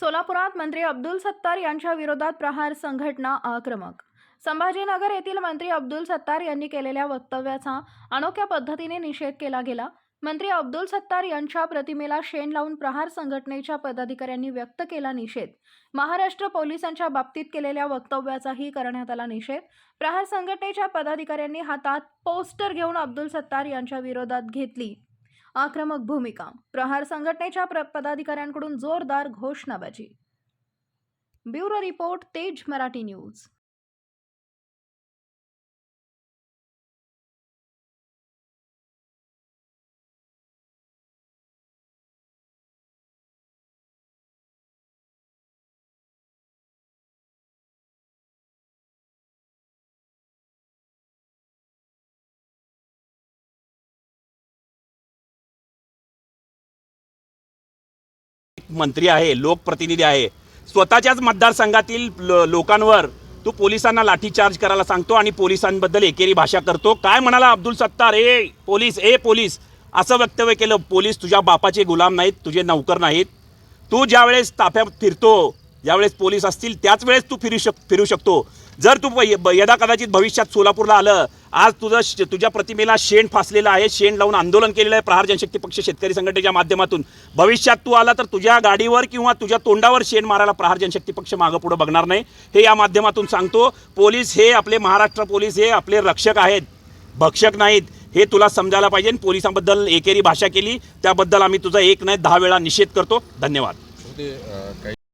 सोलापुरात मंत्री अब्दुल सत्तार यांच्या विरोधात प्रहार संघटना आक्रमक. संभाजीनगर येथील मंत्री अब्दुल सत्तार यांनी केलेल्या वक्तव्याचा अनोख्या पद्धतीने निषेध केला गेला. मंत्री अब्दुल सत्तार यांच्या प्रतिमेला शेण लावून प्रहार संघटनेच्या पदाधिकाऱ्यांनी व्यक्त केला निषेध. महाराष्ट्र पोलिसांच्या बाबतीत केलेल्या वक्तव्याचाही करण्यात आला निषेध. प्रहार संघटनेच्या पदाधिकाऱ्यांनी हातात पोस्टर घेऊन अब्दुल सत्तार यांच्या विरोधात घेतली. आक्रमक भूमिका. प्रहार संघटनेच्या प्र- पदाधिकाऱ्यांकडून जोरदार घोषणाबाजी. ब्युरो रिपोर्ट तेज मराठी न्यूज. मंत्री आहे लोकप्रतिनिधी आहे. स्वतःच्याच मतदारसंघातील लोकांवर तू पोलिसांना लाठीचार्ज करायला सांगतो आणि पोलिसांबद्दल एकेरी भाषा करतो. काय म्हणाला अब्दुल सत्तार? ए पोलीस ए पोलीस. असं वक्तव्य केलं. पोलीस तुझ्या बापाचे गुलाम नाहीत तुझे नौकर नाहीत. तू ज्यावेळेस ताफ्यात फिरतो ज्यावेळेस पोलीस असतील त्याच वेळेस तू फिरू शक फिरू शकतो. जर तू यदा कदाचित भविष्यात सोलापूरला आलं आज तुझं तुझ्या प्रतिमेला शेण फासलेलं आहे शेण लावून आंदोलन केलेलं आहे प्रहार जनशक्ती पक्ष शेतकरी संघटनेच्या माध्यमातून. भविष्यात तू आला तर तुझ्या गाडीवर किंवा तुझ्या तोंडावर शेण मारायला प्रहार जनशक्ती पक्ष मागं पुढं बघणार नाही. हे या माध्यमातून सांगतो. पोलीस हे आपले महाराष्ट्र पोलीस हे आपले रक्षक आहेत. भक्षक नाहीत. हे तुला समजायला पाहिजे. पोलिसांबद्दल एकेरी भाषा केली. त्याबद्दल आम्ही तुझा एक नाही दहा वेळा निषेध करतो. धन्यवाद.